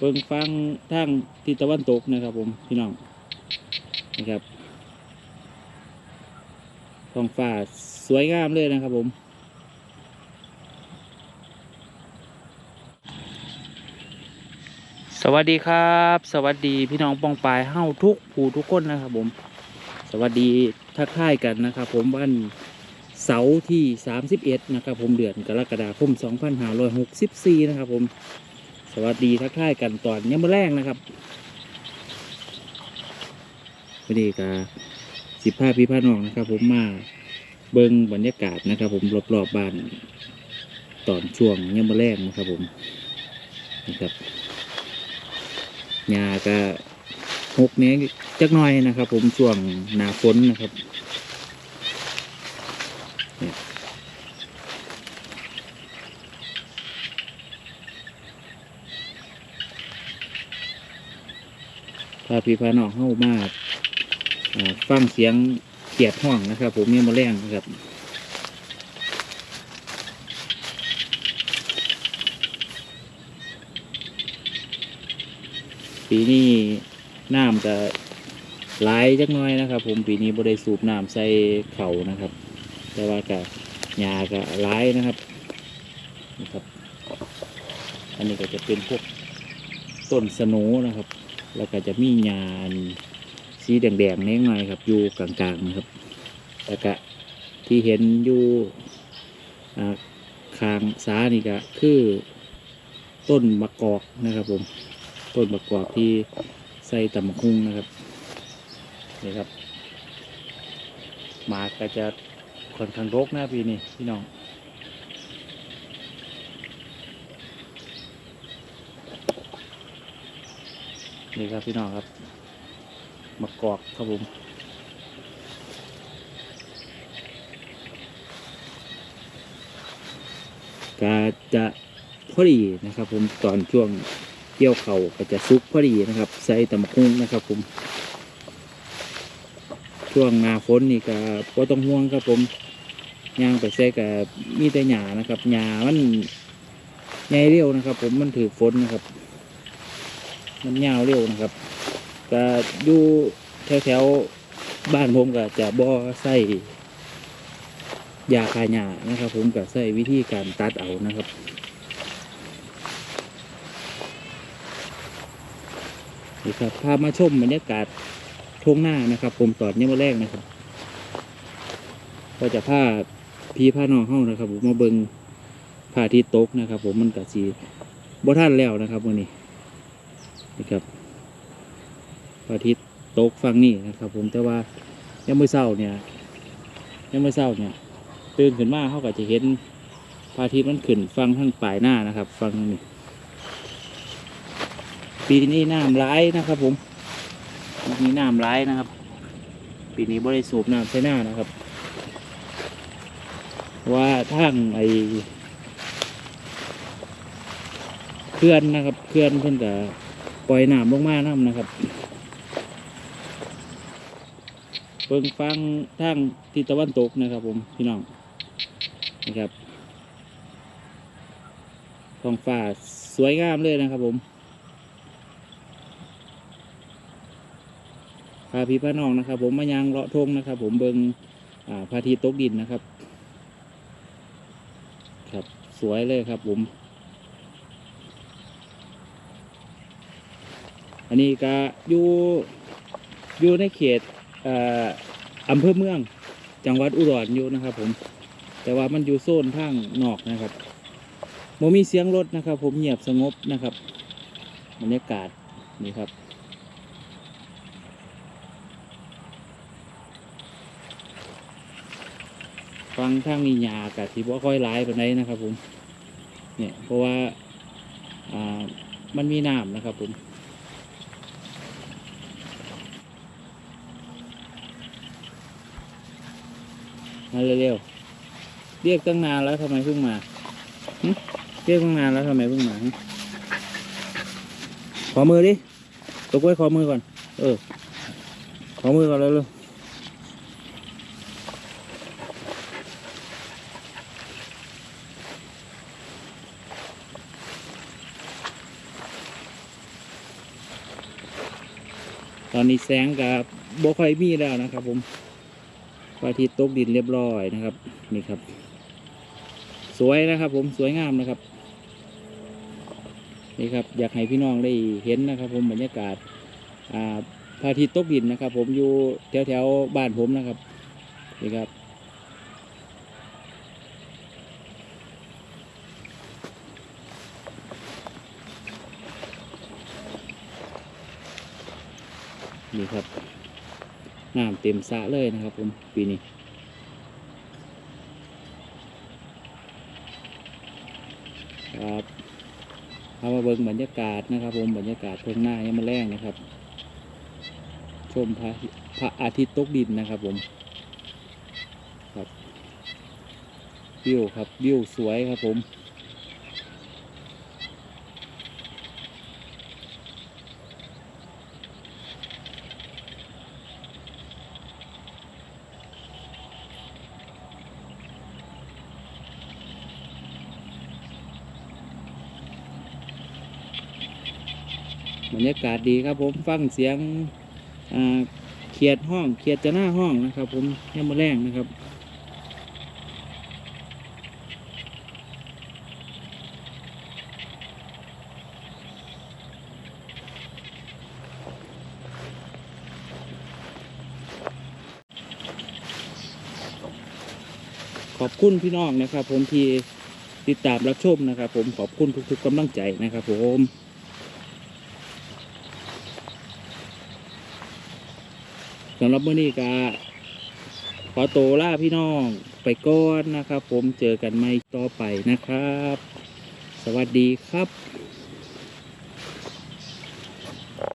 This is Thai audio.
เบิ่งฟังทางทิศตะวันตกนะครับ ผมพี่น้องนะครับท้องฟ้าสวยงามเลยนะครับผมสวัสดีครับ สวัสดีพี่น้องปองปายเฮ้าทุกผู้ทุกคนนะครับผม สวัสดีทักทายกันนะครับผมวันเสาร์ที่ 31 นะครับผมเดือนกรกฎาคม 2564 นะครับผม วัสดีทักทายกันตอนยังมือแรกนะครับวันนี้ก็สิบห้าพี่พ่อน้องนะครับ ผมมาเบิ้งบรรยากาศนะครับ ผมรอบๆบบ้านตอนช่วงยังมือแรกนะครับ ผมนะครับหญ้าก็หกเนี้ยจักหน่อยนะครับ ผมช่วงหนาฝนนะครับเนี่ยพาพี่พาน้องเข้ามาฟังเสียงเกียดห้องนะครับ ผมยังมาแรงนะครับปีนี้น้ำจะหลายจักน้อยนะครับ ผมปีนี้บริสูบน้ำใส่เข่านะครับ แต่ว่ากับหญ้าก็หลายนะครับนะครับ อันนี้ก็จะเป็นพวกต้นสนูนะครับ แล้วก็จะมีหญ้านสีแดงๆเล็กน้อยครับ อยู่กลางๆนะครับแล้วก็ที่เห็นอยู่อ่าคางซ้านี่ก็คือต้นมะกอกนะครับผม ต้นประกอบที่ใส่ตำบักหุ่งนะครับนี่ครับหมากก็จะค่อนข้างรกนะปีนี้พี่น้อง นี่ครับพี่น้องครับมะกอกครับผมก็จะพอดีนะครับ ผมตอนช่วงเกี่ยวเขาก็จะซุกพอดีนะครับ ใส่ตำบักหุ่งนะครับ ผม ช่วงหนาฝนนี่ก็บ่ต้องห่วงครับผมย่างไปใส่กับมีแต่หญ้านะครับหญ้ามันใหญ่เร็วนะครับ ผมมันถือฝนนะครับ มันยาวเร็วนะครับก็อยู่แถวแถวๆบ้านผมก็จะบ่ใส่ยาคายหานะครับ ผมก็ใส่วิธีการตัดเอานะครับนี่ครับพามาชมบรรยากาศทุ่งหน้านะครับ ผมตอนนี้มาแรกนะครับ ก็จะพาพี่พาน้องเข้านะครับ ผมมาเบิงพาที่ตกนะครับ ผมมันกะสีบ่ท่านแล้วนะครับวันนี้ นี่ครับพระอาทิตย์ตกฟังนี่นะครับ ผมแต่ว่ายังไม่เศร้าเนี่ยยังไม่เศร้าเนี่ยตื่นขึ้นมาเขาก็จะเห็นพระอาทิตย์มันขึ้นฟังท่านปลายหน้านะครับฟังนี่ปีนี้น้ำร้ายนะครับ ผมปีนี้น้ำร้ายนะครับ ปีนี้บริสูบน้ำใช้หน้านะครับ ว่าทางไอเขื่อนนะครับเขื่อนเพิ่นก็ ปล่อยน้ำลงมาน้ำนะครับเบิ่งฟังทางทิศตะวันตกนะครับ ผมพี่น้องนะครับท้องฟ้าสวยงามเลยนะครับ ผมพาพี่พาน้องนะครับ ผมมายางเลาะทงนะครับ ผมเบิงอ่าพาทิตย์ตกดินนะครับ ครับสวยเลยครับผม อันนี้ก็อยู่อยู่ในเขตอำเภอเมือง จังหวัดอุดรอยู่นะครับ ผม แต่ว่ามันอยู่โซนทางนอกนะครับโมมีเสียงรถนะครับ ผมเงียบสงบนะครับบรรยากาศนี่ครับฟังทางนี้ยากับที่บ่ค่อยร้ายปานใดนะครับ ผม เนี่ยเพราะว่าอ่ามันมีน้ำนะครับ ผม มาเร็วๆ เรียกตั้งนานแล้วทำไมเพิ่งมา เรียกตั้งนานแล้วทำไมเพิ่งมา ขอมือดิตกไว้ขอมือก่อน เออ ขอมือก่อนแล้วเร็วตอนนี้แสงกับบ่ค่อยมีแล้วนะครับผม พระอาทิตย์ตกดินเรียบร้อยนะครับ นี่ครับ สวยนะครับ ผมสวยงามนะครับ นี่ครับ อยากให้พี่น้องได้เห็นนะครับ ผมบรรยากาศอ่าพระอาทิตย์ตกดินนะครับ ผมอยู่แถวแถวๆบ้านผมนะครับ นี่ครับนี่ครับ น้ำเต็มสระเลยนะครับผมปีนี้ครับเอามาเบิ่งบรรยากาศนะครับ ผมบรรยากาศเพิ่งหน้ายังมาแรงนะครับ ชมพระพระอาทิตย์ตกดินนะครับผมครับวิวครับวิวสวยครับผม บรรยากาศดีครับผมฟังเสียงเขียดห้องเขียดจะหน้าห้องนะครับ ผมยังมาแรงนะครับขอบคุณพี่น้องนะครับ ผมที่ติดตามรับชมนะครับ ผมขอบคุณทุกๆกำลังใจนะครับ ผม สำหรับมื้อนี้ก็ขอโตวล่าพี่น้องไปก่อนนะครับ ผมเจอกันใหม่ต่อไปนะครับ สวัสดีครับ